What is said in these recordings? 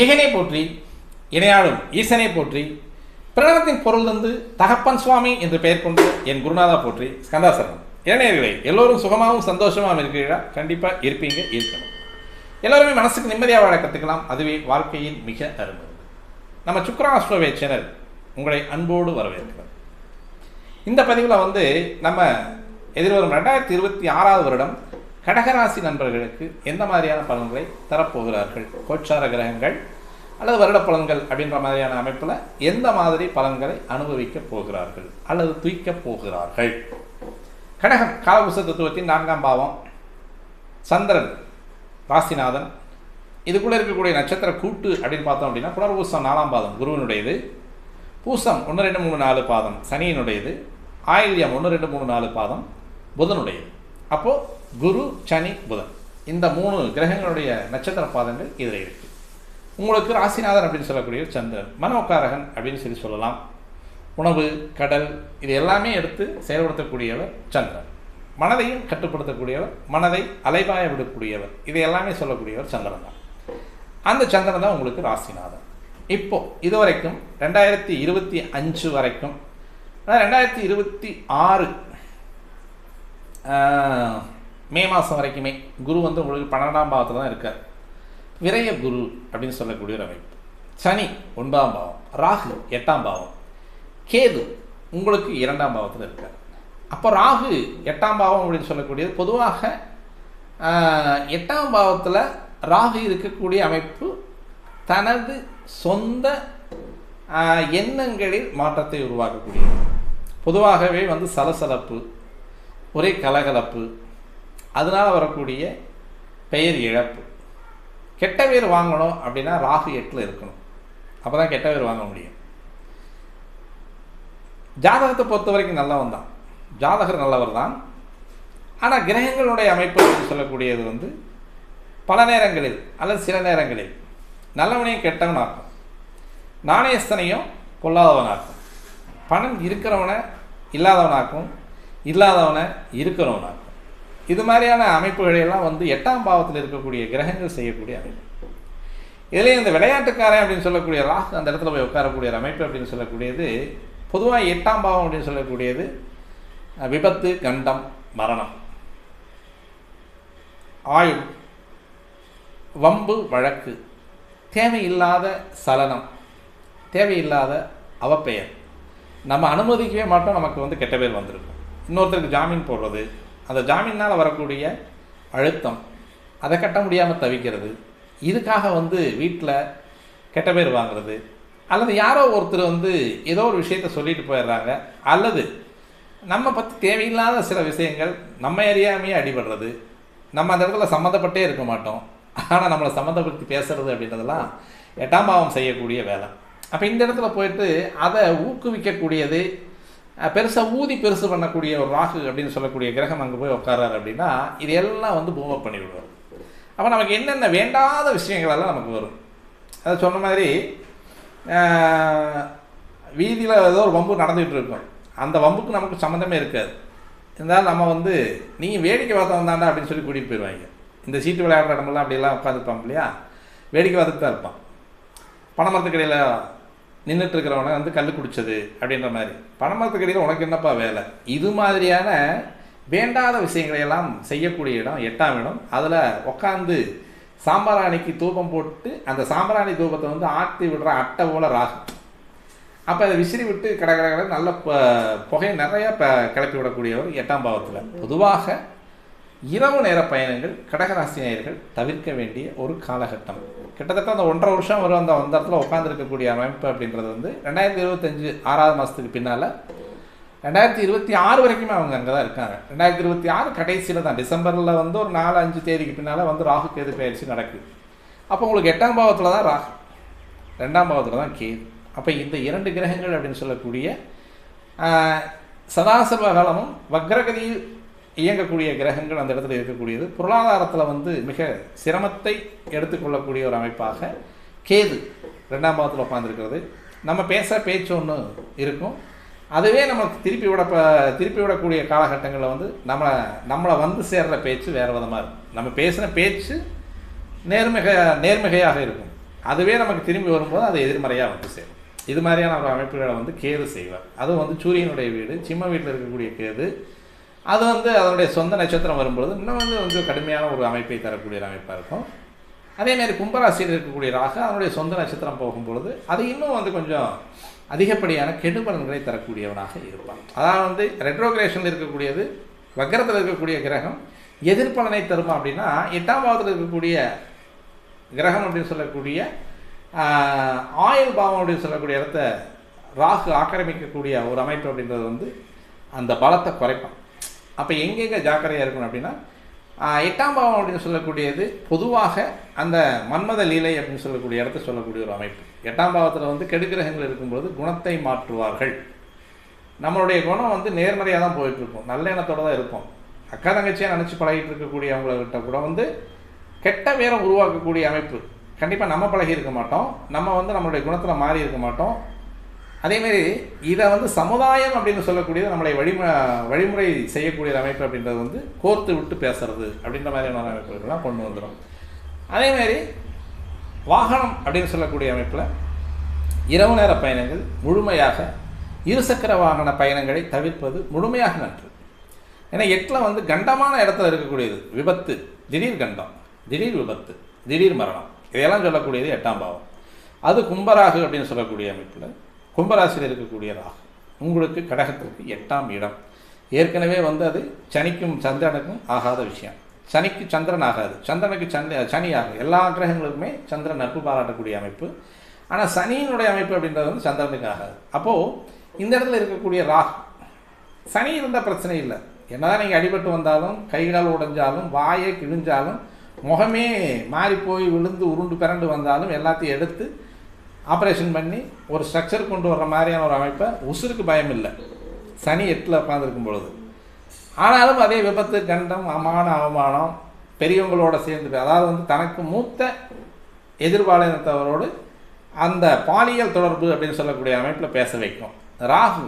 இகனை போற்றி இணையாளும் ஈசனை போற்றி பிரணவத்தின் பொருள் தந்து தகப்பன் சுவாமி என்று பெயர் கொண்டு என் குருநாதா போற்றி. ஸ்கந்தாசரணம். இளைஞர்களே எல்லோரும் சுகமாகவும் சந்தோஷமாகவும் இருக்கிறீர்களா? கண்டிப்பாக இருப்பீங்க இருக்கணும். எல்லோருமே மனசுக்கு நிம்மதியாக வாழ கற்றுக்கலாம் அதுவே வாழ்க்கையின் மிக அருமை. நம்ம சுக்ராஸ்ட்ரோவே சேனல் உங்களை அன்போடு வரவேற்கிறோம். இந்த பதிவில் வந்து நம்ம எதிர்வரும் ரெண்டாயிரத்தி இருபத்தி ஆறாவது வருடம் கடகராசி நண்பர்களுக்கு எந்த மாதிரியான பலன்களை தரப்போகிறார்கள்? கோச்சார கிரகங்கள் அல்லது வருட பலன்கள் அப்படின்ற மாதிரியான அமைப்பில் எந்த மாதிரி பலன்களை அனுபவிக்க போகிறார்கள்? அல்லது தூய்க்க போகிறார்கள்? கடகம் காலபுஷ தத்துவத்தின் நான்காம் பாவம். சந்திரன் ராசிநாதன். இதுக்குள்ளே இருக்கக்கூடிய நட்சத்திர கூட்டு அப்படின்னு பார்த்தோம் அப்படின்னா புனர்பூசம் நாலாம் பாதம் குருவினுடையது. பூசம் ஒன்று ரெண்டு மூணு நாலு பாதம் சனியினுடையது. ஆயில்யம் ஒன்று ரெண்டு மூணு நாலு பாதம் புதனுடையது. அப்போது குரு சனி புதன். இந்த மூணு கிரகங்களுடைய நட்சத்திர பாதங்கள் இதில் இருக்குது உங்களுக்கு ராசிநாதன் அப்படின்னு சொல்லக்கூடிய சந்திரன் மனோக்காரகன் அப்படின்னு சொல்லி சொல்லலாம். உணவு கடல் இது எல்லாமே எடுத்து செயல்படுத்தக்கூடியவர் சந்திரன். மனதையும் கட்டுப்படுத்தக்கூடியவர் மனதை அலைபாய விடக்கூடியவர். இது எல்லாமே சொல்லக்கூடியவர் சந்திரன் தான். அந்த சந்திரன் தான் உங்களுக்கு ராசிநாதன். இப்போது இது வரைக்கும் ரெண்டாயிரத்தி இருபத்தி அஞ்சு வரைக்கும் ரெண்டாயிரத்தி இருபத்தி ஆறு மே மாதம் வரைக்குமே குரு வந்து உங்களுக்கு பன்னெண்டாம் பாவத்தில் தான் இருக்கார். விரைய குரு அப்படின்னு சொல்லக்கூடிய ஒரு அமைப்பு. சனி ஒன்பதாம் பாவம் ராகு எட்டாம் பாவம் கேது உங்களுக்கு இரண்டாம் பாவத்தில் இருக்கார். அப்போ ராகு எட்டாம் பாவம் அப்படின்னு சொல்லக்கூடியது பொதுவாக எட்டாம் பாவத்தில் ராகு இருக்கக்கூடிய அமைப்பு தனது சொந்த எண்ணங்களில் மாற்றத்தை உருவாக்கக்கூடியது. பொதுவாகவே வந்து சலசலப்பு ஒரே கலகலப்பு அதனால் வரக்கூடிய பெயர் இழப்பு. கெட்ட பேர் வாங்கணும் அப்படின்னா ராகு எட்டில் இருக்கணும். அப்போ தான் கெட்ட பேர் வாங்க முடியும். ஜாதகத்தை பொறுத்த வரைக்கும் நல்லவன் தான். ஜாதகர் நல்லவர் தான். ஆனால் கிரகங்களுடைய அமைப்பு என்று சொல்லக்கூடியது வந்து பல நேரங்களில் அல்லது சில நேரங்களில் நல்லவனையும் கெட்டவனாக்கும். நாணயஸ்தனையும் பொல்லாதவனாக்கும் பணம் இருக்கிறவனை இல்லாதவனாக்கும். இல்லாதவனை இருக்கிறவனாக்கும். இது மாதிரியான அமைப்புகளையெல்லாம் வந்து எட்டாம் பாவத்தில் இருக்கக்கூடிய கிரகங்கள் செய்யக்கூடிய அமைப்பு. இதுலேயும் இந்த விளையாட்டுக்காரன் அப்படின்னு சொல்லக்கூடிய ராகு அந்த இடத்துல போய் உட்காரக்கூடிய அமைப்பு அப்படின்னு சொல்லக்கூடியது பொதுவாக எட்டாம் பாவம் அப்படின்னு சொல்லக்கூடியது விபத்து கண்டம் மரணம். ஆயுள் வம்பு வழக்கு தேவையில்லாத சலனம் தேவையில்லாத அவப்பெயர். நம்ம அனுமதிக்கவே மாட்டோம் நமக்கு வந்து கெட்ட பேர் வந்திருக்கும். இன்னொருத்தருக்கு ஜாமீன் போடுறது அந்த ஜாமீனால் வரக்கூடிய அழுத்தம் அதை கட்ட முடியாமல் தவிக்கிறது இதுக்காக வந்து வீட்டில் கெட்ட பேர் வாங்குறது அல்லது யாரோ ஒருத்தர் வந்து ஏதோ ஒரு விஷயத்த சொல்லிட்டு போயிடுறாங்க அல்லது நம்ம பற்றி தேவையில்லாத சில விஷயங்கள் நம்ம அறியாமையே அடிபடுறது நம்ம அந்த இடத்துல சம்மந்தப்பட்டே இருக்க மாட்டோம் ஆனால் நம்மளை சம்மந்தப்படுத்தி பேசுறது அப்படின்றதெல்லாம் எட்டாம் பாவம் செய்யக்கூடிய வேலை. அப்போ இந்த இடத்துல போயிட்டு அதை ஊக்குவிக்கக்கூடியது பெருசாக ஊதி பெருசு பண்ணக்கூடிய ஒரு ராகு அப்படின்னு சொல்லக்கூடிய கிரகம் அங்கே போய் உட்காராரு அப்படின்னா இது எல்லாம் வந்து பூமப் பண்ணி விடுவார். அப்போ நமக்கு என்னென்ன வேண்டாத விஷயங்களெல்லாம் நமக்கு வரும். அதை சொன்ன மாதிரி வீதியில் ஏதோ ஒரு வம்பு நடந்துகிட்டு இருக்கும். அந்த வம்புக்கு நமக்கு சம்மந்தமே இருக்காது. இருந்தாலும் நம்ம வந்து நீங்கள் வேடிக்கை பார்த்தவன் தாண்டா அப்படின்னு சொல்லி கூட்டிகிட்டு போயிடுவாங்க இந்த சீட்டு விளையாடுற இடமெல்லாம் அப்படியெல்லாம் உட்காந்துருப்பாங்க இல்லையா? வேடிக்கை பார்த்துட்டு தான் இருப்பான். பணமரத்துக்கடையில் நின்றுட்டு இருக்கிறவனை வந்து கல் குடிச்சது அப்படின்ற மாதிரி. பணமரத்துக்கடையில் உனக்கு என்னப்பா வேலை? இது மாதிரியான வேண்டாத விஷயங்களை எல்லாம் செய்யக்கூடிய இடம் எட்டாம் இடம். அதில் உட்காந்து சாம்பாராணிக்கு தூபம் போட்டு அந்த சாம்பராணி தூபத்தை வந்து ஆட்டி விடுற அட்டை போல ராகும். அப்போ அதை விசிறி விட்டு கடை கடை கடை நல்ல ப- புகையை நிறையா ப கிளப்பி விடக்கூடியவர் எட்டாம் பாவத்தில். பொதுவாக இரவு நேர பயணங்கள் கடகராசி நேயர்கள் தவிர்க்க வேண்டிய ஒரு காலகட்டம். கிட்டத்தட்ட அந்த ஒன்றரை வருஷம் வரும் அந்த அந்த இடத்துல உட்காந்துருக்கக்கூடிய அமைப்பு அப்படின்றது வந்து ரெண்டாயிரத்தி இருபத்தஞ்சு ஆறாவது மாதத்துக்கு பின்னால் ரெண்டாயிரத்தி இருபத்தி ஆறு வரைக்குமே அவங்க அங்கே தான் இருக்காங்க. ரெண்டாயிரத்தி இருபத்தி ஆறு கடைசியில் தான். டிசம்பரில் வந்து ஒரு நாலு அஞ்சு தேதிக்கு பின்னால் வந்து ராகு கேது பயிற்சி நடக்குது. அப்போ உங்களுக்கு எட்டாம் பாவத்தில் தான் ராகு. ரெண்டாம் பாவத்தில் தான் கேது. அப்போ இந்த இரண்டு கிரகங்கள் அப்படின்னு சொல்லக்கூடிய ஆஹ், சதாசிவ காலமும் வக்ரகதியில் இயங்கக்கூடிய கிரகங்கள் அந்த இடத்துல இருக்கக்கூடியது. பொருளாதாரத்தில் வந்து மிக சிரமத்தை எடுத்துக்கொள்ளக்கூடிய ஒரு அமைப்பாக கேது ரெண்டாம் பாகத்தில் உட்காந்துருக்கிறது நம்ம பேச பேச்சு ஒன்று இருக்கும். அதுவே நமக்கு திருப்பி விட திருப்பி விடக்கூடிய காலகட்டங்களில் வந்து நம்மளை நம்மளை வந்து சேர்கிற பேச்சு வேறு விதமாக இருக்கும். நம்ம பேசின பேச்சு நேர்மிக நேர்மிகையாக இருக்கும். அதுவே நமக்கு திரும்பி வரும்போது அது எதிர்மறையாக வந்து சேரும். இது மாதிரியான ஒரு அமைப்புகளை வந்து கேது செய்வார். அதுவும் வந்து சூரியனுடைய வீடு சிம்ம வீட்டில் இருக்கக்கூடிய கேது அது வந்து அதனுடைய சொந்த நட்சத்திரம் வரும்பொழுது இன்னும் வந்து கொஞ்சம் கடுமையான ஒரு அமைப்பை தரக்கூடிய அமைப்பாக இருக்கும். அதேமாதிரி கும்பராசியில் இருக்கக்கூடிய ராகு அதனுடைய சொந்த நட்சத்திரம் போகும்பொழுது அது இன்னும் வந்து கொஞ்சம் அதிகப்படியான கெடுபலன்களை தரக்கூடியவனாக இருப்பான். அதாவது வந்து ரெட்ரோகிரேஷனில் இருக்கக்கூடியது வக்கரத்தில் இருக்கக்கூடிய கிரகம் எதிர்பலனை தருமா அப்படின்னா எட்டாம் பாவத்தில் இருக்கக்கூடிய கிரகம் அப்படின்னு சொல்லக்கூடிய ஆயுள் பாவம் அப்படின்னு சொல்லக்கூடிய இடத்த ராகு ஆக்கிரமிக்கக்கூடிய ஒரு அமைப்பு அப்படின்றது வந்து அந்த பலத்தை குறைப்பான். அப்போ எங்கெங்கே ஜாக்கிரதையாக இருக்கணும் அப்படின்னா எட்டாம் பாவம் அப்படின்னு சொல்லக்கூடியது பொதுவாக அந்த மன்மத லீலை அப்படின்னு சொல்லக்கூடிய இடத்த சொல்லக்கூடிய ஒரு அமைப்பு. எட்டாம் பாவத்தில் வந்து கெடுக்கிரகங்கள் இருக்கும்பொழுது குணத்தை மாற்றுவார்கள். நம்மளுடைய குணம் வந்து நேர்மறையாக தான் போயிட்டு இருக்கும் நல்ல எண்ணத்தோடு தான் இருப்போம். அக்கா தங்கச்சியாக நினச்சி பழகிட்டு இருக்கக்கூடிய அவங்கள்கிட்ட கூட வந்து கெட்ட பேரை உருவாக்கக்கூடிய அமைப்பு. கண்டிப்பாக நம்ம பழகி இருக்க மாட்டோம். நம்ம வந்து நம்மளுடைய குணத்தில் மாறி இருக்க மாட்டோம். அதேமாரி இதை வந்து சமுதாயம் அப்படின்னு சொல்லக்கூடியது நம்மளை வழிமு வழிமுறை செய்யக்கூடிய அமைப்பு அப்படின்றது வந்து கோர்த்து விட்டு பேசுறது அப்படின்ற மாதிரியான அமைப்புகள்லாம் கொண்டு வந்துடும் அதேமாரி வாகனம் அப்படின்னு சொல்லக்கூடிய அமைப்பில் இரவு நேர பயணங்கள் முழுமையாக இருசக்கர வாகன பயணங்களை தவிர்ப்பது முழுமையாக நன்று. ஏன்னா எட்டில் வந்து கண்டமான இடத்துல இருக்கக்கூடியது விபத்து திடீர் கண்டம் திடீர் விபத்து திடீர் மரணம் இதையெல்லாம் சொல்லக்கூடியது எட்டாம் பாவம். அது கும்பராகு அப்படின்னு சொல்லக்கூடிய அமைப்பில் கும்பராசியில் இருக்கக்கூடிய ராகு உங்களுக்கு கடகத்திற்கு எட்டாம் இடம். ஏற்கனவே வந்து அது சனிக்கும் சந்திரனுக்கும் ஆகாத விஷயம். சனிக்கு சந்திரன் ஆகாது. சந்திரனுக்கு சந்தி சனி ஆகும் எல்லா கிரகங்களுக்குமே சந்திரன் நட்பு பாராட்டக்கூடிய அமைப்பு. ஆனால் சனியினுடைய அமைப்பு அப்படின்றது வந்து சந்திரனுக்கு ஆகாது. அப்போது இந்த இடத்துல இருக்கக்கூடிய ராகு சனி இருந்தால் பிரச்சனை இல்லை. என்னதான் நீங்கள் அடிபட்டு வந்தாலும் கைகால் உடைஞ்சாலும் வாயை கிழிஞ்சாலும் முகமே மாறி போய் விழுந்து உருண்டு பிறண்டு வந்தாலும் எல்லாத்தையும் எடுத்து ஆப்ரேஷன் பண்ணி ஒரு ஸ்ட்ரக்சர் கொண்டு வர்ற மாதிரியான ஒரு அமைப்பை உசுருக்கு பயம் இல்லை சனி எட்டில் உட்காந்துருக்கும் பொழுது. ஆனாலும் அதே விபத்து கண்டம் அமான அவமானம் பெரியவங்களோட சேர்ந்து அதாவது வந்து தனக்கு மூத்த எதிர்பாலினத்தவரோடு அந்த பாலியல் தொடர்பு அப்படின்னு சொல்லக்கூடிய அமைப்பில் பேச வைக்கும். ராகு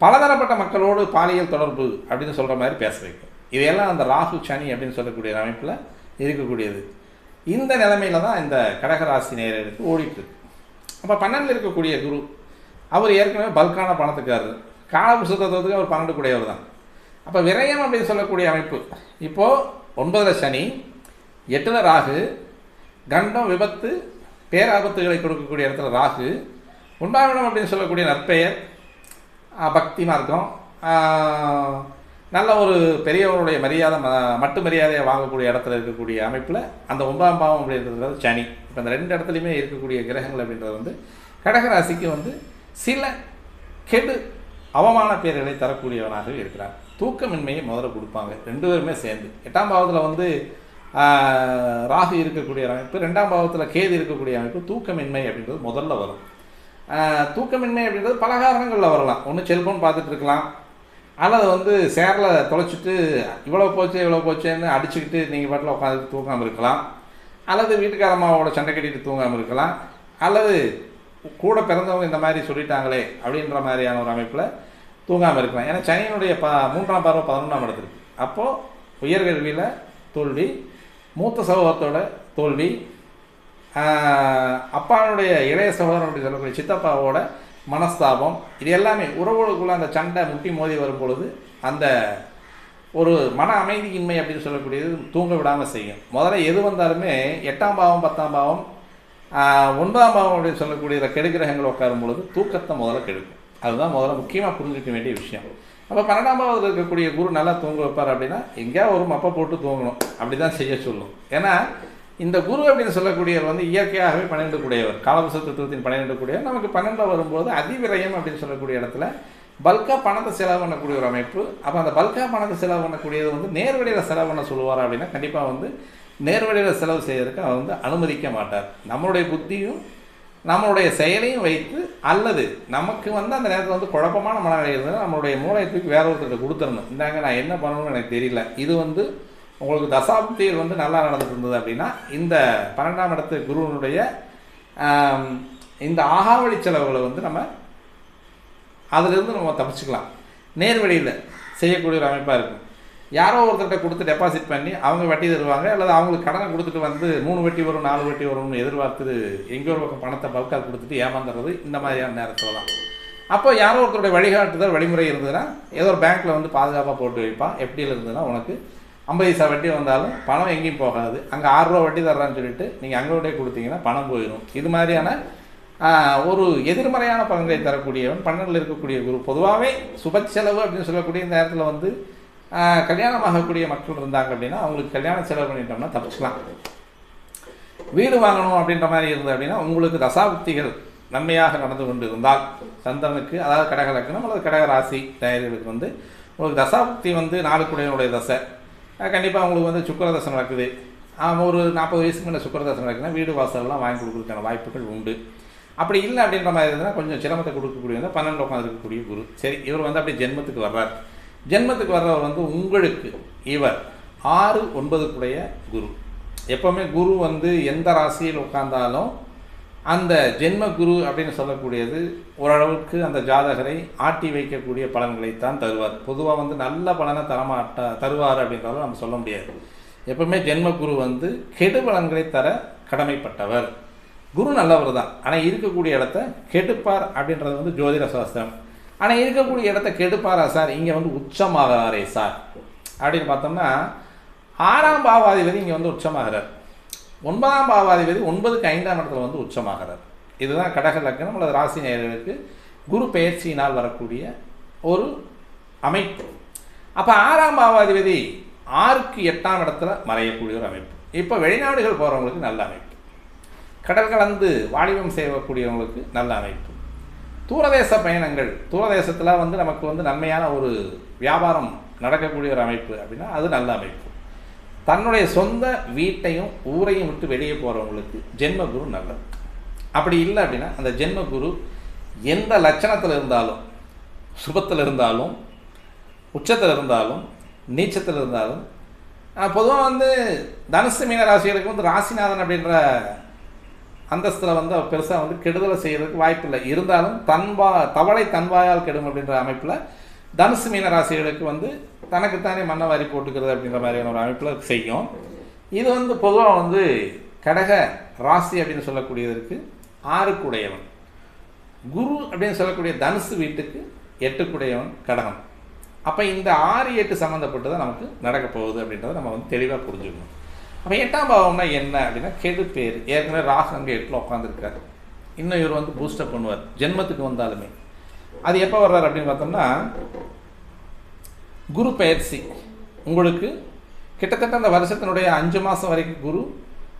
பலதரப்பட்ட மக்களோடு பாலியல் தொடர்பு அப்படின்னு சொல்கிற மாதிரி பேச வைக்கும். இதையெல்லாம் அந்த ராகு சனி அப்படின்னு சொல்லக்கூடிய அமைப்பில் இருக்கக்கூடியது. இந்த நிலைமையில தான் இந்த கடகராசி நேரருக்கு ஓடிட்டு இருக்கு. அப்போ பன்னெண்டில் இருக்கக்கூடிய குரு அவர் ஏற்கனவே பல்கான பணத்துக்காரர். காலபுஷத்துவத்துக்கு அவர் பன்னெண்டு கூடியவர் தான். அப்போ விரயம் அப்படின்னு சொல்லக்கூடிய அமைப்பு. இப்போது ஒன்பதில் சனி எட்டில் ராகு கண்டம் விபத்து பேராபத்துகளை கொடுக்கக்கூடிய இடத்துல ராகு உண்டாவிடம் அப்படின்னு சொல்லக்கூடிய நற்பெயர் பக்தி மார்க்கம் நல்ல ஒரு பெரியவருடைய மரியாதை ம மட்டு மரியாதையை வாங்கக்கூடிய இடத்துல இருக்கக்கூடிய அமைப்பில் அந்த ஒன்பதாம் பாவம் அப்படின்றது சனி. இப்போ அந்த ரெண்டு இடத்துலையுமே இருக்கக்கூடிய கிரகங்கள் அப்படின்றது வந்து கடகராசிக்கு வந்து சில கெடு அவமான பேர்களை தரக்கூடியவனாகவே இருக்கிறார். தூக்கமின்மையை முதல்ல கொடுப்பாங்க. ரெண்டு பேருமே சேர்ந்து. எட்டாம் பாவத்தில் வந்து ராகு இருக்கக்கூடிய அமைப்பு ரெண்டாம் பாவத்தில் கேது இருக்கக்கூடிய அமைப்பு தூக்கமின்மை அப்படின்றது முதல்ல வரும். தூக்கமின்மை அப்படின்றது பல காரணங்களில் வரலாம். ஒன்று செல்ஃபோன் பார்த்துட்டு இருக்கலாம். அல்லது வந்து சேரில் தொலைச்சிட்டு இவ்வளோ போச்சு இவ்வளோ போச்சேன்னு அடிச்சுக்கிட்டு நீங்கள் பாட்டில் உட்காந்து தூங்காமல் இருக்கலாம். அல்லது வீட்டுக்காரம்மாவோட சண்டை கட்டிட்டு தூங்காமல் இருக்கலாம். அல்லது கூட பிறந்தவங்க இந்த மாதிரி சொல்லிட்டாங்களே அப்படின்ற மாதிரியான ஒரு அமைப்பில் தூங்காமல் இருக்கலாம். ஏன்னா சனியினுடைய ப மூன்றாம் பார்வை பதினொன்றாம் இடத்துக்கு அப்போது உயர்கல்வியில் தோல்வி மூத்த சகோதரத்தோட தோல்வி அப்பானுடைய இளைய சகோதரன் அப்படி சொல்லக்கூடிய சித்தப்பாவோட மனஸ்தாபம் இது எல்லாமே உறவுகளுக்குள்ள அந்த சண்டை முட்டி மோதி வரும் பொழுது அந்த ஒரு மன அமைதியின்மை அப்படின்னு சொல்லக்கூடியது தூங்க விடாமல் செய்யும். முதல்ல எது வந்தாலுமே எட்டாம் பாவம் பத்தாம் பாவம் ஒன்பதாம் பாவம் அப்படின்னு சொல்லக்கூடிய கெடுகிரகங்கள் உட்காரும் பொழுது தூக்கத்தை முதல்ல கெடுக்கும். அதுதான் முதல்ல முக்கியமாக புரிஞ்சுக்க வேண்டிய விஷயம். அப்போ பன்னெண்டாம் பாவத்தில் இருக்கக்கூடிய குரு நல்லா தூங்க வைப்பார் அப்படின்னா எங்கேயா ஒரு மப்பை போட்டு தூங்கணும். அப்படி தான் செய்ய சொல்லும். ஏன்னா இந்த குரு அப்படின்னு சொல்லக்கூடியவர் வந்து இயற்கையாகவே பன்னெண்டு கூடியவர் காலபுச தத்துவத்தின் பன்னிரெண்டு கூடியவர் நமக்கு பன்னெண்டில் வரும்போது அதிவிரயம் அப்படின்னு சொல்லக்கூடிய இடத்துல பல்காக பணத்தை செலவு பண்ணக்கூடிய ஒரு அமைப்பு. அப்போ அந்த பல்காக பணத்தை செலவு பண்ணக்கூடியது வந்து நேர்வழியில் செலவு பண்ண சொல்லுவார் அப்படின்னா கண்டிப்பாக வந்து நேர்வழியில் செலவு செய்வதற்கு அவர் வந்து அனுமதிக்க மாட்டார். நம்மளுடைய புத்தியும் நம்மளுடைய செயலையும் வைத்து அல்லது நமக்கு வந்து அந்த நேரத்தில் வந்து குழப்பமான மனநிலை இருந்தது நம்மளுடைய மூளையத்துக்கு வேற ஒருத்தர்கிட்ட கொடுத்துடணும். இந்தாங்க நான் என்ன பண்ணணும்னு எனக்கு தெரியல. இது வந்து உங்களுக்கு தசாப்தியில் வந்து நல்லா நடந்துட்டு இருந்தது அப்படின்னா இந்த பன்னெண்டாம் இடத்து குருவனுடைய இந்த ஆகாவளி செலவுகளை வந்து நம்ம அதிலிருந்து நம்ம தப்பிச்சுக்கலாம். நேர்வழியில் செய்யக்கூடிய ஒரு அமைப்பாக இருக்கும். யாரோ ஒருத்தர்கிட்ட கொடுத்து டெபாசிட் பண்ணி அவங்க வட்டி தருவாங்க அல்லது அவங்களுக்கு கடனை கொடுத்துட்டு வந்து மூணு வட்டி வரும் நாலு வட்டி வரும்னு எதிர்பார்த்து எங்கேயோ ஒரு பக்கம் பணத்தை பல்காக கொடுத்துட்டு ஏமாந்துறது இந்த மாதிரியான நேரத்தில் தான். அப்போ யாரோ ஒருத்தருடைய வழிகாட்டுதல் வழிமுறை இருந்ததுன்னா ஏதோ ஒரு பேங்க்கில் வந்து பாதுகாப்பாக போட்டு வைப்பான். எப்படியில் இருந்ததுன்னா உனக்கு ஐம்பது பைசா வட்டி வந்தாலும் பணம் எங்கேயும் போகாது. அங்கே ஆறுரூவா வட்டி தர்றான்னு சொல்லிட்டு நீங்கள் அங்கே கொடுத்தீங்கன்னா பணம் போயிடும் இது மாதிரியான ஒரு எதிர்மறையான பலன்களை தரக்கூடியவன் பன்னெண்டில் இருக்கக்கூடிய குரு பொதுவாகவே சுப செலவு அப்படின்னு சொல்லக்கூடிய இந்த நேரத்தில் வந்து கல்யாணம் ஆகக்கூடிய மக்கள் இருந்தாங்க அப்படின்னா அவங்களுக்கு கல்யாண செலவு பண்ணிட்டோம்னா தப்பிச்சுக்கலாம். வீடு வாங்கணும் அப்படின்ற மாதிரி இருந்தது அப்படின்னா உங்களுக்கு தசாபுக்திகள் நன்மையாக நடந்து கொண்டு இருந்தால் சந்திரனுக்கு அதாவது கடக லக்னம் அல்லது கடக ராசி தயாரிகளுக்கு வந்து உங்களுக்கு தசாபுக்தி வந்து நாளுக்குடையனுடைய தசை. கண்டிப்பாக அவங்களுக்கு வந்து சுக்கரதசம் நடக்குது. ஒரு நாற்பது வயசுக்கு மேலே சுக்கரதசம் நடக்குதுன்னா வீடு வாசலெல்லாம் வாங்கி கொடுக்குறதுக்கான வாய்ப்புகள் உண்டு. அப்படி இல்லை அப்படின்ற மாதிரி இருந்ததுன்னா கொஞ்சம் சிரமத்தை கொடுக்கக்கூடிய வந்து பன்னெண்டு உட்காந்து இருக்கக்கூடிய குரு. சரி இவர் வந்து அப்படியே ஜென்மத்துக்கு வர்றார். ஜென்மத்துக்கு வர்றவர் வந்து உங்களுக்கு இவர் ஆறு ஒன்பதுக்குடைய குரு. எப்போவுமே குரு வந்து எந்த ராசியில் உட்காந்தாலும் அந்த ஜென்ம குரு அப்படின்னு சொல்லக்கூடியது ஓரளவுக்கு அந்த ஜாதகரை ஆட்டி வைக்கக்கூடிய பலன்களைத்தான் தருவார். பொதுவாக வந்து நல்ல பலனை தரமாட்டா தருவார் அப்படின்றாலும் நம்ம சொல்ல முடியாது. எப்பவுமே ஜென்ம குரு வந்து கெடு பலன்களை தர கடமைப்பட்டவர். குரு நல்லவர் தான். ஆனால் இருக்கக்கூடிய இடத்த கெடுப்பார் அப்படின்றது வந்து ஜோதிட சாஸ்திரம். ஆனால் இருக்கக்கூடிய இடத்த கெடுப்பாரா சார்? இங்கே வந்து உச்சமாகிறாரே சார். அப்படின்னு பார்த்தோம்னா ஆறாம் பாவாதிபதி இங்கே வந்து உச்சமாகிறார். ஒன்பதாம் பாவாதிபதி ஒன்பதுக்கு ஐந்தாம் இடத்துல வந்து உச்சமாகிறார். இதுதான் கடக லக்னம் அல்லது ராசி நேயர்களுக்கு குரு பெயர்ச்சியினால் வரக்கூடிய ஒரு அமைப்பு. அப்போ ஆறாம் பாவாதிபதி ஆறுக்கு எட்டாம் இடத்துல மறையக்கூடிய ஒரு அமைப்பு. இப்போ வெளிநாடுகள் போகிறவங்களுக்கு நல்ல அமைப்பு. கடல் கலந்து வாலிபம் செய்யக்கூடியவங்களுக்கு நல்ல அமைப்பு. தூரதேச பயணங்கள் தூரதேசத்தில் வந்து நமக்கு வந்து நன்மையான ஒரு வியாபாரம் நடக்கக்கூடிய ஒரு அமைப்பு அப்படின்னா அது நல்ல அமைப்பு. தன்னுடைய சொந்த வீட்டையும் ஊரையும் விட்டு வெளியே போகிறவங்களுக்கு ஜென்ம குரு நல்லது. அப்படி இல்லை அப்படின்னா அந்த ஜென்ம குரு எந்த லட்சணத்தில் இருந்தாலும் சுபத்தில் இருந்தாலும் உச்சத்தில் இருந்தாலும் நீச்சத்தில் இருந்தாலும் பொதுவாக வந்து தனுசு மீன ராசிகளுக்கு வந்து ராசிநாதன் அப்படின்ற அந்தஸ்தில் வந்து பெருசாக வந்து கெடுதலை செய்கிறதுக்கு வாய்ப்பு இல்லை. இருந்தாலும் தன்வா தவளை தன்வாயால் கெடும் அப்படின்ற அமைப்பில் தனுசு மீன ராசிகளுக்கு வந்து தனக்குத்தானே மண்ணை வாரி போட்டுக்கிறது அப்படின்ற மாதிரியான ஒரு அமைப்பில் செய்யும். இது வந்து பொதுவாக வந்து கடக ராசி அப்படின்னு சொல்லக்கூடியதற்கு ஆறுக்குடையவன். குரு அப்படின்னு சொல்லக்கூடிய தனுசு வீட்டுக்கு எட்டுக்குடையவன் கடகம். அப்போ இந்த ஆறு எட்டு சம்மந்தப்பட்டு தான் நமக்கு நடக்க போகுது அப்படின்றத நம்ம வந்து தெளிவாக புரிஞ்சுக்கணும். அப்போ எட்டாம் பாவம்னா என்ன அப்படின்னா கெடு பேர் ஏற்கனவே ராகு அங்கே எட்டில் உட்காந்துருக்காரு இன்னும் இவர் வந்து பூஸ்டப் பண்ணுவார். ஜென்மத்துக்கு வந்தாலுமே. அது எப்போ வர்றார் அப்படின்னு பார்த்தோம்னா குரு பயிற்சி உங்களுக்கு கிட்டத்தட்ட அந்த வருஷத்தினுடைய அஞ்சு மாதம் வரைக்கும் குரு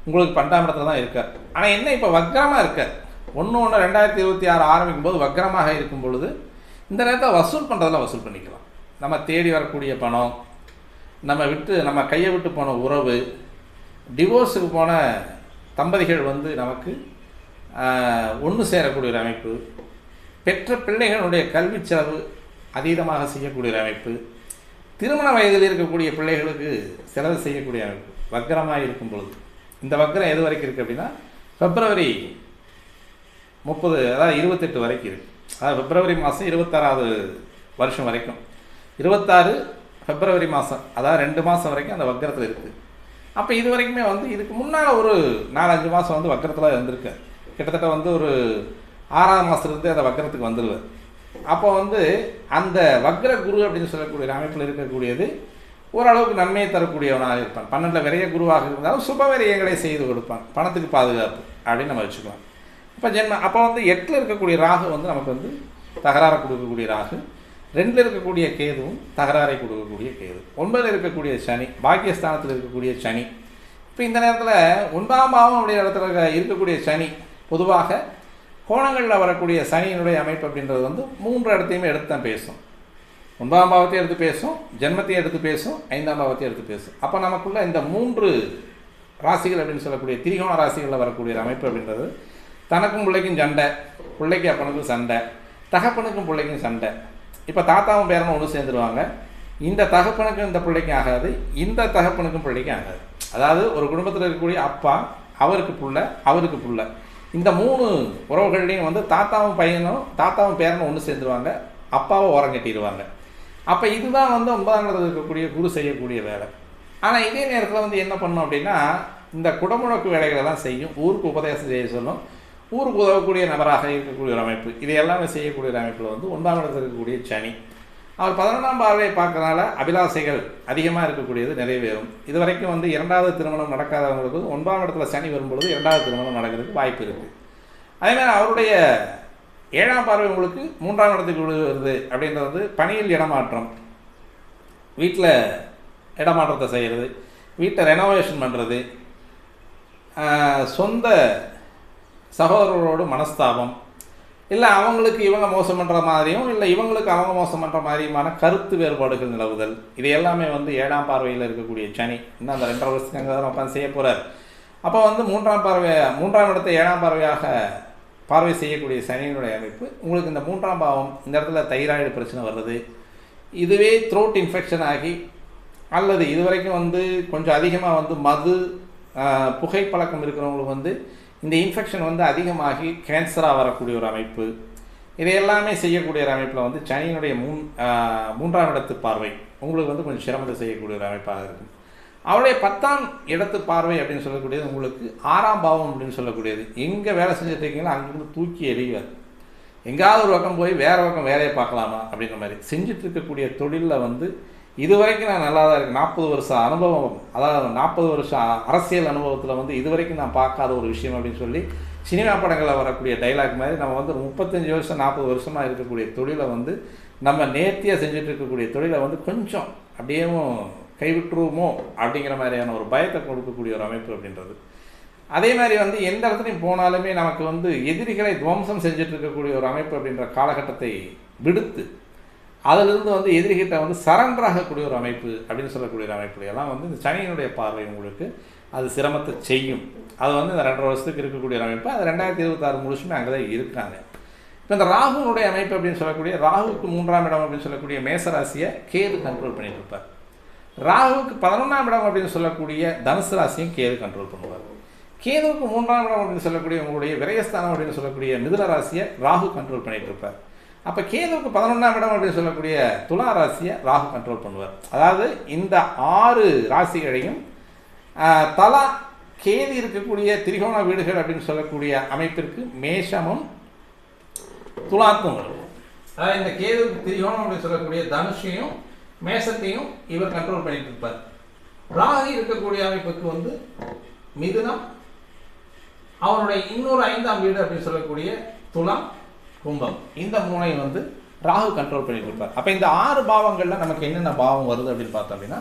உங்களுக்கு பன்னெண்டாம் இடத்துல தான் இருக்கார். ஆனால் என்ன இப்போ வக்ரமாக இருக்கார்? ஒன்று ஒன்று ரெண்டாயிரத்தி இருபத்தி ஆறு ஆரம்பிக்கும் போது வக்ரமாக இருக்கும் பொழுது இந்த நேரத்தில் வசூல் பண்ணுறதெல்லாம் வசூல் பண்ணிக்கலாம். நம்ம தேடி வரக்கூடிய பணம் நம்ம விட்டு நம்ம கையை விட்டு போன உறவு டிவோர்ஸுக்கு போன தம்பதிகள் வந்து நமக்கு ஒன்று சேரக்கூடிய ஒரு அமைப்பு பெற்ற பிள்ளைகளுடைய கல்வி செலவு அதீதமாக செய்யக்கூடிய ஒரு அமைப்பு திருமண வயதில் இருக்கக்கூடிய பிள்ளைகளுக்கு செலவு செய்யக்கூடிய வக்கரமாக இருக்கும் பொழுது இந்த வக்கரம் எது வரைக்கும் இருக்குது அப்படின்னா பிப்ரவரி முப்பது அதாவது இருபத்தெட்டு வரைக்கும் இருக்குது அதாவது பிப்ரவரி மாதம் இருபத்தாறாவது வருஷம் வரைக்கும். இருபத்தாறு பிப்ரவரி மாதம் அதாவது ரெண்டு மாதம் வரைக்கும் அந்த வக்கரத்தில் இருக்குது அப்போ இது வரைக்குமே வந்து இதுக்கு முன்னால் ஒரு நாலஞ்சு மாதம் வந்து வக்கரத்தில் வந்திருக்கேன் கிட்டத்தட்ட வந்து ஒரு ஆறாவது மாதத்துலேருந்து அந்த வக்கரத்துக்கு வந்துடுவார் அப்போ வந்து அந்த வக்ர குரு அப்படின்னு சொல்லக்கூடிய அமைப்பில் இருக்கக்கூடியது ஓரளவுக்கு நன்மையை தரக்கூடியவனாக இருப்பான். பன்னெண்டில் விரைய குருவாக இருந்தாலும் சுப விரயங்களை செய்து கொடுப்பான். பணத்துக்கு பாதுகாப்பு அப்படின்னு நம்ம வச்சுக்கலாம். இப்போ ஜென்ம அப்போ வந்து எட்டில் இருக்கக்கூடிய ராகு வந்து நமக்கு வந்து தகராறை கொடுக்கக்கூடிய ராகு ரெண்டில் இருக்கக்கூடிய கேதுவும் தகராறை கொடுக்கக்கூடிய கேது ஒன்பதில் இருக்கக்கூடிய சனி பாக்கியஸ்தானத்தில் இருக்கக்கூடிய சனி. இப்போ இந்த நேரத்தில் ஒன்பதாம் பாவம் அப்படிங்கிற இடத்துல இருக்கக்கூடிய சனி பொதுவாக கோணங்களில் வரக்கூடிய சனியினுடைய அமைப்பு அப்படின்றது வந்து மூன்று இடத்தையுமே எடுத்து தான் பேசும். ஒன்பதாம் பாவத்தையும் எடுத்து பேசும் ஜென்மத்தையும் எடுத்து பேசும் ஐந்தாம் பாவத்தையும் எடுத்து பேசும். அப்போ நமக்குள்ள இந்த மூன்று ராசிகள் அப்படின்னு சொல்லக்கூடிய திரிகோண ராசிகளில் வரக்கூடிய அமைப்பு அப்படின்றது தனக்கும் பிள்ளைக்கும் சண்டை பிள்ளைக்கு அப்பனுக்கும் சண்டை தகப்பனுக்கும் பிள்ளைக்கும் சண்டை. இப்போ தாத்தாவும் பேரனும் ஒன்று சேர்ந்துருவாங்க. இந்த தகப்பனுக்கும் இந்த பிள்ளைக்கும் ஆகாது இந்த தகப்பனுக்கும் பிள்ளைக்கும் ஆகாது. அதாவது ஒரு குடும்பத்தில் இருக்கக்கூடிய அப்பா அவருக்கு புள்ள அவருக்கு புள்ள. இந்த மூணு உறவுகள்லையும் வந்து தாத்தாவும் பையனும் தாத்தாவும் பேரனும் ஒன்று சேர்ந்துருவாங்க. அப்பாவை ஓரம் கட்டிடுவாங்க. அப்போ இதுதான் வந்து ஒன்பதாம் கிரகத்தில் இருக்கக்கூடிய குரு செய்யக்கூடிய வேலை. ஆனால் இதே நேரத்தில் வந்து என்ன பண்ணும் அப்படின்னா இந்த குடமுழக்கு வேலைகளை தான் செய்யும். ஊருக்கு உபதேசம் செய்ய சொல்லும். ஊருக்கு உதவக்கூடிய நபராக இருக்கக்கூடிய ஒரு அமைப்பு. இது எல்லாமே செய்யக்கூடிய ஒரு அமைப்பில் வந்து ஒன்பதாம் இடத்தில் இருக்கக்கூடிய சனி. அவர் பதினொன்றாம் பார்வையை பார்க்கறனால அபிலாசைகள் அதிகமாக இருக்கக்கூடியது நிறைவேறும் இது வரைக்கும் வந்து இரண்டாவது திருமணம் நடக்காதவங்களுக்கு ஒன்பதாம் இடத்துல சனி வரும்பொழுது இரண்டாவது திருமணம் நடக்கிறதுக்கு வாய்ப்பு இருக்குது அதேமாதிரி அவருடைய ஏழாம் பார்வை உங்களுக்கு மூன்றாம் இடத்துக்கு வருது அப்படின்றது வந்து பணியில் இடமாற்றம். வீட்டில் இடமாற்றத்தை செய்கிறது வீட்டை ரெனோவேஷன் பண்ணுறது சொந்த சகோதரர்களோடு மனஸ்தாபம் இல்லை அவங்களுக்கு இவங்க மோசம் பண்ணுற மாதிரியும் இல்லை இவங்களுக்கு அவங்க மோசம் பண்ணுற மாதிரியுமான கருத்து வேறுபாடுகள் நிலவுதல். இது எல்லாமே வந்து ஏழாம் பார்வையில் இருக்கக்கூடிய சனி. இன்னும் அந்த ரெண்டரை வருஷத்துக்கு அங்கே தான் உட்காந்து செய்ய போகிறார் அப்போ வந்து மூன்றாம் பார்வை மூன்றாம் இடத்தை ஏழாம் பார்வையாக பார்வை செய்யக்கூடிய சனியினுடைய அமைப்பு உங்களுக்கு இந்த மூன்றாம் பாவம் இந்த இடத்துல தைராய்டு பிரச்சனை வருது இதுவே த்ரோட் இன்ஃபெக்ஷன் ஆகி அல்லது இது வரைக்கும் வந்து கொஞ்சம் அதிகமாக வந்து மது புகைப்பழக்கம் இருக்கிறவங்களுக்கு வந்து இந்த இன்ஃபெக்ஷன் வந்து அதிகமாகி கேன்சராக வரக்கூடிய ஒரு அமைப்பு. இதை எல்லாமே செய்யக்கூடிய ஒரு அமைப்பில் வந்து சனியினுடைய மூன் மூன்றாம் இடத்து பார்வை. உங்களுக்கு வந்து கொஞ்சம் சிரமத்தை செய்யக்கூடிய ஒரு அமைப்பாக இருக்கும். அவருடைய பத்தாம் இடத்து பார்வை அப்படின்னு சொல்லக்கூடியது உங்களுக்கு ஆறாம் பாவம் அப்படின்னு சொல்லக்கூடியது. எங்கே வேலை செஞ்சுட்டு இருக்கீங்களோ அங்கேருந்து தூக்கி எறிவார் எங்கேயாவது ஒரு பக்கம் போய் வேறு பக்கம் வேலையை பார்க்கலாமா அப்படின்ற மாதிரி. செஞ்சுட்டு இருக்கக்கூடிய தொழிலில் வந்து இது வரைக்கும் நான் நல்லா தான் இருக்கேன். நாற்பது வருஷம் அனுபவம் அதாவது நாற்பது வருஷம் அரசியல் அனுபவத்தில் வந்து இது வரைக்கும் நான் பார்க்காத ஒரு விஷயம் அப்படின்னு சொல்லி சினிமா படங்களில் வரக்கூடிய டைலாக் மாதிரி நம்ம வந்து முப்பத்தஞ்சு வருஷம் நாற்பது வருஷமாக இருக்கக்கூடிய தொழிலை வந்து நம்ம நேர்த்தியாக செஞ்சுட்டு இருக்கக்கூடிய தொழிலை வந்து கொஞ்சம் அப்படியேவும் கைவிட்டுருவோமோ அப்படிங்கிற மாதிரியான ஒரு பயத்தை கொடுக்கக்கூடிய ஒரு அமைப்பு அப்படின்றது. அதே மாதிரி வந்து எந்த இடத்துலையும் போனாலுமே நமக்கு வந்து எதிரிகளை துவம்சம் செஞ்சுட்டு இருக்கக்கூடிய ஒரு அமைப்பு அப்படின்ற காலகட்டத்தை விடுத்து அதிலிருந்து வந்து எதிரிகிட்ட வந்து சரண்டராகக்கூடிய ஒரு அமைப்பு அப்படின்னு சொல்லக்கூடிய ஒரு அமைப்பு. எல்லாம் வந்து இந்த சனியினுடைய பார்வை உங்களுக்கு அது சிரமத்தை செய்யும். அது வந்து இந்த ரெண்டரை வருஷத்துக்கு இருக்கக்கூடிய ஒரு அமைப்பு. அது ரெண்டாயிரத்தி இருபத்தாறு முழுசுமே அங்கே தான் இருக்காங்க. இப்போ இந்த ராகுனுடைய அமைப்பு அப்படின்னு சொல்லக்கூடிய ராகுக்கு மூன்றாம் இடம் அப்படின்னு சொல்லக்கூடிய மேசராசியை கேது கண்ட்ரோல் பண்ணிட்டு இருப்பார் ராகுவுக்கு பதினொன்றாம் இடம் அப்படின்னு சொல்லக்கூடிய தனுசு ராசியும் கேது கண்ட்ரோல் பண்ணுவார். கேதுவுக்கு மூன்றாம் இடம் அப்படின்னு சொல்லக்கூடிய உங்களுடைய விரயஸ்தானம் அப்படின்னு சொல்லக்கூடிய மிதுன ராசியை ராகு கண்ட்ரோல் பண்ணிட்டு இருப்பார் அப்போ கேதுவுக்கு பதினொன்றாம் இடம் அப்படின்னு சொல்லக்கூடிய துலா ராசியை ராகு கண்ட்ரோல் பண்ணுவார். அதாவது இந்த ஆறு ராசிகளையும் தலா கேது இருக்கக்கூடிய திரிகோண வீடுகள் அப்படின்னு சொல்லக்கூடிய அமைப்பிற்கு மேஷமும் துலாக்கும் வரும். அதாவது இந்த கேது திரிகோணம் அப்படின்னு சொல்லக்கூடிய தனுஷையும் மேஷத்தையும் இவர் கண்ட்ரோல் பண்ணிட்டு இருப்பார். ராகு இருக்கக்கூடிய அமைப்புக்கு வந்து மிதுனம் அவருடைய இன்னொரு ஐந்தாம் வீடு அப்படின்னு சொல்லக்கூடிய துலாம் கும்பம். இந்த மூனை வந்து ராகு கண்ட்ரோல் பண்ணிட்டு இருப்பார். அப்போ இந்த ஆறு பாவங்களில் நமக்கு என்னென்ன பாவம் வருது அப்படின்னு பார்த்தோம் அப்படின்னா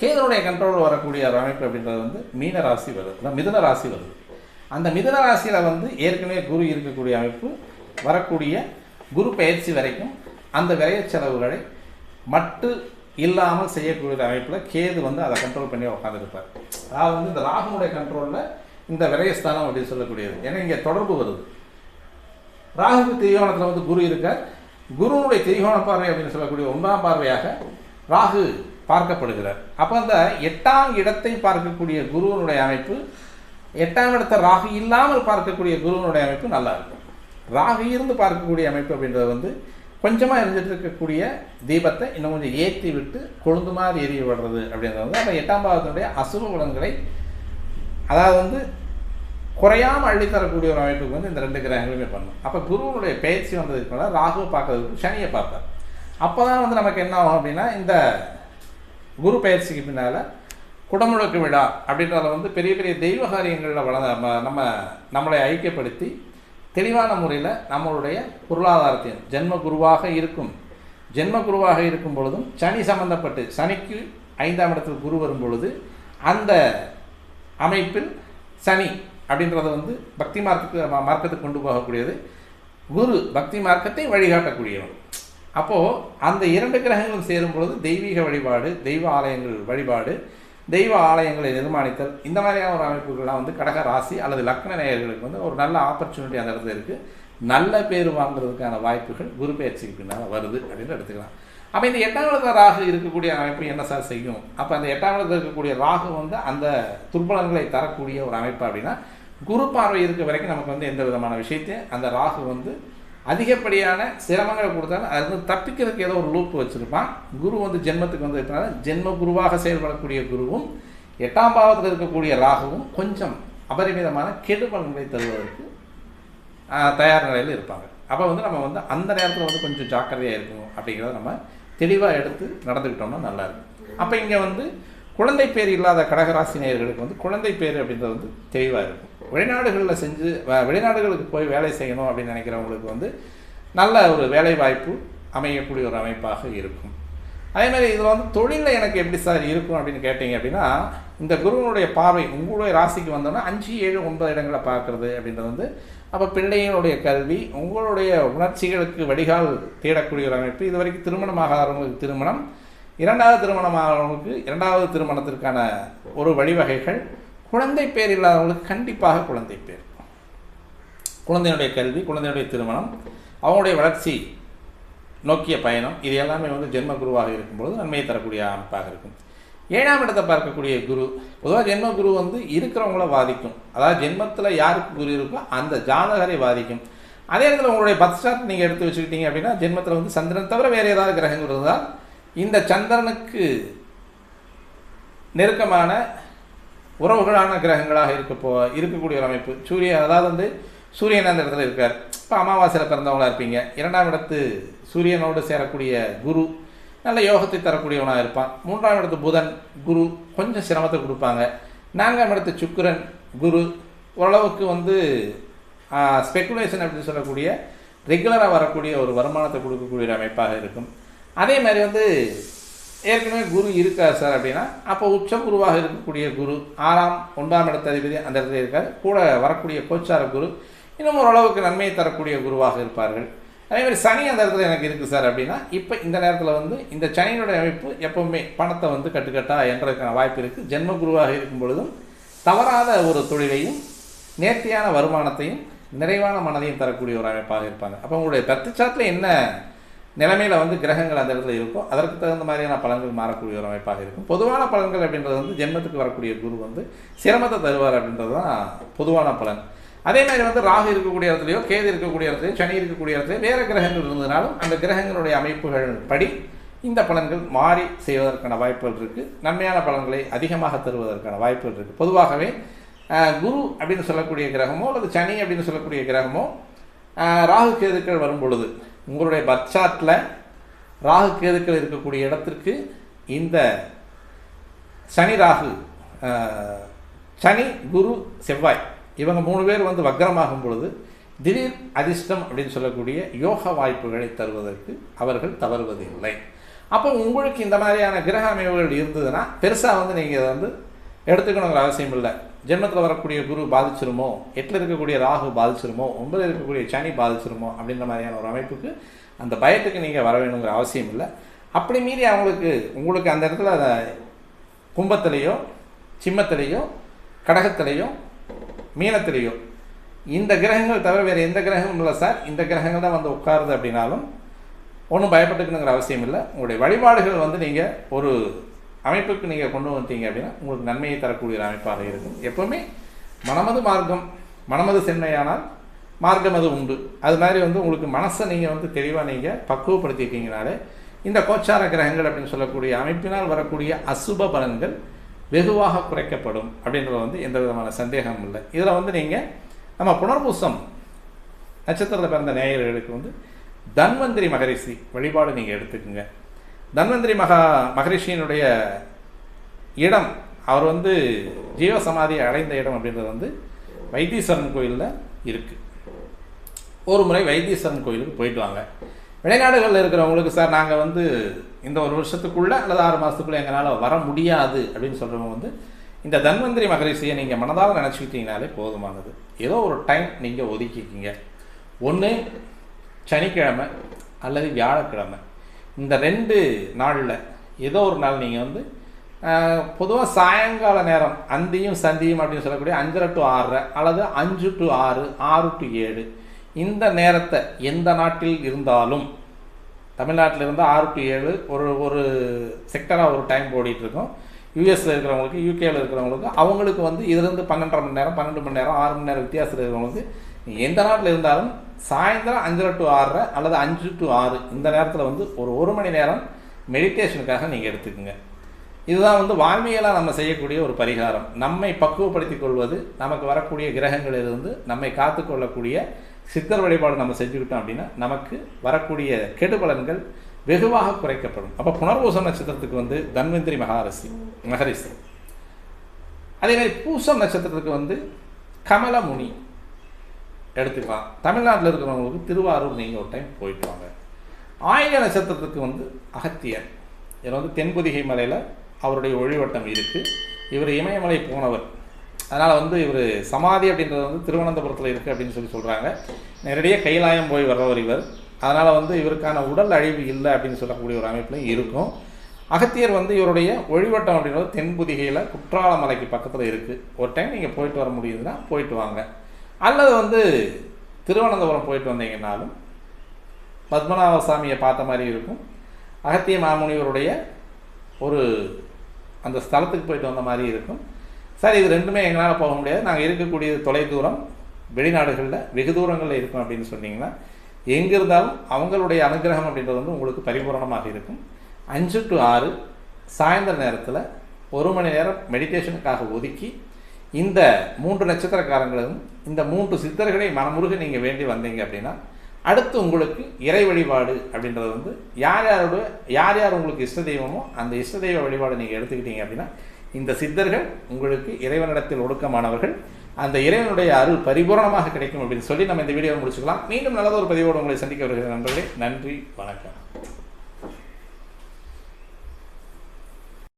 கேதனுடைய கண்ட்ரோல் வரக்கூடிய ஒரு அமைப்பு அப்படின்றது வந்து மீன ராசி வருது. மிதுன ராசி வருது. அந்த மிதுன ராசியில் வந்து ஏற்கனவே குரு இருக்கக்கூடிய அமைப்பு வரக்கூடிய குரு பயிற்சி வரைக்கும் அந்த விரைய செலவுகளை மட்டு இல்லாமல் செய்யக்கூடிய அமைப்பில் கேது வந்து அதை கண்ட்ரோல் பண்ணி உட்காந்துருப்பார் அதாவது வந்து இந்த ராகுனுடைய கண்ட்ரோலில் இந்த விரயஸ்தானம் அப்படின்னு சொல்லக்கூடியது. ஏன்னா இங்கே தொடர்பு வருது. ராகுக்கு திரிகோணத்தில் வந்து குரு இருக்கார். குருனுடைய திரிகோண பார்வை அப்படின்னு சொல்லக்கூடிய ஒன்றாம் பார்வையாக ராகு பார்க்கப்படுகிறார். அப்போ அந்த எட்டாம் இடத்தை பார்க்கக்கூடிய குருவனுடைய அமைப்பு எட்டாம் இடத்தை ராகு இல்லாமல் பார்க்கக்கூடிய குருவனுடைய அமைப்பு நல்லா இருக்கும். ராகு இருந்து பார்க்கக்கூடிய அமைப்பு அப்படின்றது வந்து கொஞ்சமாக இருந்துட்டு இருக்கக்கூடிய தீபத்தை இன்னும் கொஞ்சம் ஏற்றி விட்டு கொழுந்து மாதிரி எரிய விடுறது அப்படின்றது வந்து அந்த எட்டாம் பாவத்தினுடைய அசுப குணங்களை அதாவது வந்து குறையாமல் அள்ளித்தரக்கூடிய ஒரு அமைப்புக்கு வந்து இந்த ரெண்டு கிரகங்களுமே பண்ணும். அப்போ குருவனுடைய பயிற்சி வந்ததுக்கு மேலே ராகு பார்க்கறதுக்கு சனியை பார்ப்பார். அப்போ தான் வந்து நமக்கு என்ன ஆகும் அப்படின்னா இந்த குரு பயிற்சிக்கு பின்னால் குடமுழக்கு விழா அப்படின்றத வந்து பெரிய பெரிய தெய்வ காரியங்களில் வள நம்ம நம்ம நம்மளை ஐக்கியப்படுத்தி தெளிவான முறையில் நம்மளுடைய பொருளாதாரத்தையும் ஜென்ம குருவாக இருக்கும் ஜென்ம குருவாக இருக்கும் பொழுதும் சனி சம்பந்தப்பட்டு சனிக்கு ஐந்தாம் இடத்தில் குரு வரும் பொழுது அந்த அமைப்பில் சனி அப்படின்றத வந்து பக்தி மார்க்கத்துக்கு மார்க்கத்துக்கு கொண்டு போகக்கூடியது. குரு பக்தி மார்க்கத்தை வழிகாட்டக்கூடியவன். அப்போது அந்த இரண்டு கிரகங்களும் சேரும் பொழுது தெய்வீக வழிபாடு தெய்வ ஆலயங்கள் வழிபாடு தெய்வ ஆலயங்களை நிர்மாணித்தல் இந்த மாதிரியான ஒரு அமைப்புகள்லாம் வந்து கடக ராசி அல்லது லக்ன நேயர்களுக்கு வந்து ஒரு நல்ல ஆப்பர்ச்சுனிட்டி அந்த இடத்துல இருக்குது நல்ல பேர் வாங்குறதுக்கான வாய்ப்புகள் குரு பயிற்சிக்கு பின்னால் வருது அப்படின்னு எடுத்துக்கலாம். அப்போ இந்த எட்டாம் இடத்துல ராகு இருக்கக்கூடிய அமைப்பு என்ன சார் செய்யும்? அப்போ அந்த எட்டாம் இடத்துல இருக்கக்கூடிய ராகு வந்து அந்த துர்பலங்களை தரக்கூடிய ஒரு அமைப்பு அப்படின்னா குரு பார்வை இருக்க வரைக்கும் நமக்கு வந்து எந்த விதமான விஷயத்தையும் அந்த ராகு வந்து அதிகப்படியான சிரமங்களை கொடுத்தாலும் அதுலேருந்து தப்பிக்கிறதுக்கு ஏதோ ஒரு லூப் வச்சுருப்பான். குரு வந்து ஜென்மத்துக்கு வந்து இருக்கிறனால ஜென்ம குருவாக செயல்படக்கூடிய குருவும் எட்டாம் பாவத்தில் இருக்கக்கூடிய ராகுவும் கொஞ்சம் அபரிமிதமான கெடுபலன்களை தருவதற்கு தயார் நிலையில் இருப்பாங்க. அப்போ வந்து நம்ம வந்து அந்த நேரத்தில் வந்து கொஞ்சம் ஜாக்கிரதையாக இருக்கணும் அப்படிங்கிறத நம்ம தெளிவாக எடுத்து நடந்துக்கிட்டோம்னா நல்லாயிருக்கும் அப்போ இங்கே வந்து குழந்தை பேர் இல்லாத கடகராசி நேயர்களுக்கு வந்து குழந்தை பேர் அப்படின்றது வந்து தெளிவாக இருக்கும். வெளிநாடுகளில் செஞ்சு வ- வெளிநாடுகளுக்கு போய் வேலை செய்யணும் அப்படின்னு நினைக்கிறவங்களுக்கு வந்து நல்ல ஒரு வேலை வாய்ப்பு அமையக்கூடிய ஒரு அமைப்பாக இருக்கும். அதே மாதிரி இதில் வந்து தொழிலில் எனக்கு எப்படி சார் இருக்கும் அப்படின்னு கேட்டிங்க அப்படின்னா இந்த குருவனுடைய பார்வை உங்களுடைய ராசிக்கு வந்தோன்னா அஞ்சு ஏழு ஒன்பது இடங்களை பார்க்குறது அப்படின்றது வந்து அப்போ பிள்ளைகளுடைய கல்வி உங்களுடைய உணர்ச்சிகளுக்கு வடிகால் தேடக்கூடிய ஒரு அமைப்பு இது வரைக்கும் திருமணமாகாதவங்களுக்கு திருமணம் இரண்டாவது திருமணமாகவங்களுக்கு இரண்டாவது திருமணத்திற்கான ஒரு வழிவகைகள் குழந்தை பேர் இல்லாதவங்களுக்கு கண்டிப்பாக குழந்தை பேர். குழந்தையினுடைய கல்வி குழந்தையுடைய திருமணம் அவங்களுடைய வளர்ச்சி நோக்கிய பயணம் இது எல்லாமே வந்து ஜென்ம குருவாக இருக்கும்பொழுது நன்மையை தரக்கூடிய அமைப்பாக இருக்கும். ஏழாம் இடத்தை பார்க்கக்கூடிய குரு பொதுவாக ஜென்ம குரு வந்து இருக்கிறவங்கள பாதிக்கும் அதாவது ஜென்மத்தில் யாருக்கு குரு இருக்கோ அந்த ஜாதகரை பாதிக்கும் அதே நேரத்தில் உங்களுடைய பத் ஸ்டார்ட் நீங்கள் எடுத்து வச்சுக்கிட்டீங்க அப்படின்னா ஜென்மத்தில் வந்து சந்திரன் தவிர வேறு ஏதாவது கிரகங்கள் இருந்தால் இந்த சந்திரனுக்கு நெருக்கமான உறவுகளான கிரகங்களாக இருக்க போ இருக்கக்கூடிய ஒரு அமைப்பு. சூரியன் அதாவது வந்து சூரியன் அந்த இடத்துல இருக்கார். இப்போ அமாவாசையில் பிறந்தவங்களாக இருப்பீங்க. இரண்டாம் இடத்து சூரியனோடு சேரக்கூடிய குரு நல்ல யோகத்தை தரக்கூடியவனாக இருப்பான். மூன்றாம் இடத்து புதன் குரு கொஞ்சம் சிரமத்தை கொடுப்பாங்க. நான்காம் இடத்து சுக்கரன் குரு ஓரளவுக்கு வந்து ஸ்பெக்குலேஷன் அப்படின்னு சொல்லக்கூடிய ரெகுலராக வரக்கூடிய ஒரு வருமானத்தை கொடுக்கக்கூடிய ஒரு அமைப்பாக இருக்கும். அதே மாதிரி வந்து ஏற்கனவே குரு இருக்கார் சார் அப்படின்னா அப்போ உச்ச குருவாக இருக்கக்கூடிய குரு ஆறாம் ஒன்றாம் இடத்த அதிபதி அந்த இடத்துல இருக்கார். கூட வரக்கூடிய கோச்சார குரு இன்னும் ஓரளவுக்கு நன்மையை தரக்கூடிய குருவாக இருப்பார்கள். அதே மாதிரி சனி அந்த இடத்துல எனக்கு இருக்குது சார் அப்படின்னா இப்போ இந்த நேரத்தில் வந்து இந்த சனியினுடைய அமைப்பு எப்பவுமே பணத்தை வந்து கட்டுக்கட்டா என்றதுக்கான வாய்ப்பு இருக்குது ஜென்ம குருவாக இருக்கும் பொழுதும் தவறாத ஒரு தொழிலையும் நேர்த்தியான வருமானத்தையும் நிறைவான மனதையும் தரக்கூடிய ஒரு அமைப்பாக இருப்பாங்க. அப்போ உங்களுடைய தத்துச்சாத்தில் என்ன நிலைமையில் வந்து கிரகங்கள் அந்த இடத்துல இருக்கும். அதற்கு தகுந்த மாதிரியான பலன்கள் மாறக்கூடிய ஒரு அமைப்பாக இருக்கும். பொதுவான பலன்கள் அப்படின்றது வந்து ஜென்மத்துக்கு வரக்கூடிய குரு வந்து சிரமத்தை தருவார் அப்படின்றது தான் பொதுவான பலன். அதே மாதிரி வந்து ராகு இருக்கக்கூடிய இடத்துலையோ கேது இருக்கக்கூடிய இடத்துலையோ சனி இருக்கக்கூடிய இடத்துலையோ வேறு கிரகங்கள் இருந்ததுனாலும் அந்த கிரகங்களுடைய அமைப்புகள் படி இந்த பலன்கள் மாறி செய்வதற்கான வாய்ப்புகள் இருக்குது நன்மையான பலன்களை அதிகமாக தருவதற்கான வாய்ப்புகள் இருக்குது பொதுவாகவே குரு அப்படின்னு சொல்லக்கூடிய கிரகமோ அல்லது சனி அப்படின்னு சொல்லக்கூடிய கிரகமோ ராகு கேதுக்கள் வரும் பொழுது உங்களுடைய பர்ச்சாட்டில் ராகு கேதுக்கள் இருக்கக்கூடிய இடத்திற்கு இந்த சனி ராகு சனி குரு செவ்வாய் இவங்க மூணு பேர் வந்து வக்ரமாகும் பொழுது திடீர் அதிர்ஷ்டம் அப்படின்னு சொல்லக்கூடிய யோக வாய்ப்புகளை தருவதற்கு அவர்கள் தவறுவதில்லை. அப்போ உங்களுக்கு இந்த மாதிரியான கிரக அமைவுகள் இருந்ததுன்னா பெருசாக வந்து நீங்கள் இதை வந்து எடுத்துக்கணுங்கிற அவசியம் இல்லை. ஜென்மத்தில் வரக்கூடிய குரு பாதிச்சிருமோ எட்டில் இருக்கக்கூடிய ராகு பாதிச்சிருமோ ஒன்பதில் இருக்கக்கூடிய சனி பாதிச்சிருமோ அப்படின்ற மாதிரியான ஒரு அமைப்புக்கு அந்த பயத்துக்கு நீங்கள் வர வேணுங்கிற அவசியம் இல்லை. அப்படி மீறி அவங்களுக்கு உங்களுக்கு அந்த இடத்துல அதை கும்பத்திலேயோ சிம்மத்திலேயோ கடகத்திலேயோ மீனத்திலேயோ இந்த கிரகங்கள் தவிர வேறு எந்த கிரகமும் இல்லை சார். இந்த கிரகங்கள் தான் வந்து உட்காருது அப்படின்னாலும் ஒன்றும் பயப்பட்டுக்கணுங்கிற அவசியம் இல்லை. உங்களுடைய வழிபாடுகள் வந்து நீங்கள் ஒரு அமைப்புக்கு நீங்கள் கொண்டு வந்தீங்க அப்படின்னா உங்களுக்கு நன்மையை தரக்கூடிய ஒரு அமைப்பாக இருக்கும். எப்போவுமே மனமது மார்க்கம் மனமது செம்மையானால் மார்க்கம் அது உண்டு. அது மாதிரி வந்து உங்களுக்கு மனசை நீங்கள் வந்து தெளிவாக நீங்கள் பக்குவப்படுத்திட்டீங்கனாலே இந்த கோச்சார கிரகங்கள் அப்படின்னு சொல்லக்கூடிய அமைப்பினால் வரக்கூடிய அசுப பலன்கள் வெகுவாக குறைக்கப்படும் அப்படின்றது வந்து எந்த விதமான சந்தேகமும் இல்லை. இதில் வந்து நீங்கள் நம்ம புனர்பூசம் நட்சத்திரத்தில் பிறந்த நேயர்களுக்கு வந்து தன்வந்திரி மகரிஷி வழிபாடு நீங்கள் எடுத்துக்கோங்க. தன்வந்திரி மகா மகரிஷியினுடைய இடம் அவர் வந்து ஜீவசமாதியை அடைந்த இடம் அப்படின்றது வந்து வைத்தீஸ்வரன் கோயிலில் இருக்குது ஒரு முறை வைத்தீஸ்வரன் கோயிலுக்கு போயிட்டு வாங்க. வெளிநாடுகளில் இருக்கிறவங்களுக்கு சார் நாங்கள் வந்து இந்த ஒரு வருஷத்துக்குள்ளே அல்லது ஆறு மாதத்துக்குள்ளே எங்களால் வர முடியாது அப்படின்னு சொல்கிறவங்க வந்து இந்த தன்வந்திரி மகரிஷியை நீங்கள் மனதால் நினச்சிக்கிட்டீங்கனாலே போதுமானது. ஏதோ ஒரு டைம் நீங்கள் ஒதுக்கிக்கிங்க. ஒன்று சனிக்கிழமை அல்லது வியாழக்கிழமை. இந்த ரெண்டு நாளில் ஏதோ ஒரு நாள் நீங்கள் வந்து பொதுவாக சாயங்கால நேரம் அந்தியும் சந்தியும் அப்படின்னு சொல்லக்கூடிய அஞ்சரை டு ஆறரை அல்லது அஞ்சு டு ஆறு ஆறு டு ஏழு இந்த நேரத்தை எந்த நாட்டில் இருந்தாலும் தமிழ்நாட்டில் இருந்து ஆறு டு ஏழு ஒரு ஒரு செக்டராக ஒரு டைம் ஓடிட்டுருக்கோம் யூஎஸில் இருக்கிறவங்களுக்கு யூகேவில் இருக்கிறவங்களுக்கு அவங்களுக்கு வந்து இதுலேருந்து பன்னெண்டரை மணி நேரம் பன்னெண்டு மணி நேரம் ஆறு மணி நேரம் வித்தியாசத்தில் இருக்கிறவங்களுக்கு எந்த நாட்டில் இருந்தாலும் சாயந்தரம் அஞ்சரை டு ஆறரை அல்லது அஞ்சு டு ஆறு இந்த நேரத்தில் வந்து ஒரு ஒரு மணி நேரம் மெடிடேஷனுக்காக நீங்கள் எடுத்துக்கோங்க. இதுதான் வந்து வாழ்மையெல்லாம் நம்ம செய்யக்கூடிய ஒரு பரிகாரம். நம்மை பக்குவப்படுத்திக் கொள்வது நமக்கு வரக்கூடிய கிரகங்களிலிருந்து நம்மை காத்துக்கொள்ளக்கூடிய சித்தர் வழிபாடு நம்ம செஞ்சுக்கிட்டோம் அப்படின்னா நமக்கு வரக்கூடிய கெடுபலன்கள் வெகுவாக குறைக்கப்படும். அப்போ புனர்பூசம் நட்சத்திரத்துக்கு வந்து தன்வந்திரி மகாரசி மகரிசி அதே மாதிரி பூசம் நட்சத்திரத்துக்கு வந்து கமலமுனி எடுத்துக்கலாம் தமிழ்நாட்டில் இருக்கிறவங்களுக்கு திருவாரூர் நீங்கள் ஒரு டைம் போயிட்டு வாங்க. ஆயில நட்சத்திரத்துக்கு வந்து அகத்தியர். இதில் வந்து தென்பொதிகை மலையில் அவருடைய ஒழிவட்டம் இருக்குது இவர் இமயமலை போனவர். அதனால் வந்து இவர் சமாதி அப்படின்றது வந்து திருவனந்தபுரத்தில் இருக்குது அப்படின்னு சொல்லி சொல்கிறாங்க நேரடியாக கைலாயம் போய் வர்றவர் இவர். அதனால் வந்து இவருக்கான உடல் அழிவு இல்லை அப்படின்னு சொல்லக்கூடிய ஒரு அமைப்புலையும் இருக்கும். அகத்தியர் வந்து இவருடைய ஒழிவட்டம் அப்படின்றது தென்புதிகையில் குற்றால மலைக்கு பக்கத்தில் இருக்குது ஒரு டைம் நீங்கள் போயிட்டு வர முடியுதுன்னா போயிட்டு வாங்க. அல்லது வந்து திருவனந்தபுரம் போயிட்டு வந்தீங்கன்னாலும் பத்மநாப சாமியை பார்த்த மாதிரி இருக்கும். அகத்திய மாமுனிவருடைய ஒரு அந்த ஸ்தலத்துக்கு போயிட்டு வந்த மாதிரி இருக்கும். சார் இது ரெண்டுமே எங்களால் போக முடியாது. நாங்கள் இருக்கக்கூடிய தொலை தூரம் வெளிநாடுகளில் வெகு தூரங்களில் இருக்கும் அப்படின்னு சொன்னீங்கன்னா எங்கே இருந்தாலும் அவங்களுடைய அனுகிரகம் அப்படின்றது வந்து உங்களுக்கு பரிபூரணமாக இருக்கும். அஞ்சு டு ஆறு சாயந்தர நேரத்தில் ஒரு மணி நேரம் மெடிடேஷனுக்காக ஒதுக்கி இந்த மூன்று நட்சத்திரக்காரங்களும் இந்த மூன்று சித்தர்களை மனமுருக நீங்கள் வேண்டி வந்தீங்க அப்படின்னா அடுத்து உங்களுக்கு இறை வழிபாடு அப்படின்றது வந்து யார் யாரோட யார் யார் உங்களுக்கு இஷ்ட தெய்வமோ அந்த இஷ்ட தெய்வ வழிபாடு நீங்கள் எடுத்துக்கிட்டீங்க அப்படின்னா இந்த சித்தர்கள் உங்களுக்கு இறைவனிடத்தில் ஒடுக்கமானவர்கள். அந்த இறைவனுடைய அருள் பரிபூரணமாக கிடைக்கும் அப்படின்னு சொல்லி நம்ம இந்த வீடியோவை முடிச்சுக்கலாம். மீண்டும் நல்லதொரு பதிவோடு உங்களை சந்திக்க வருகிற நண்பர்களே நன்றி வணக்கம்.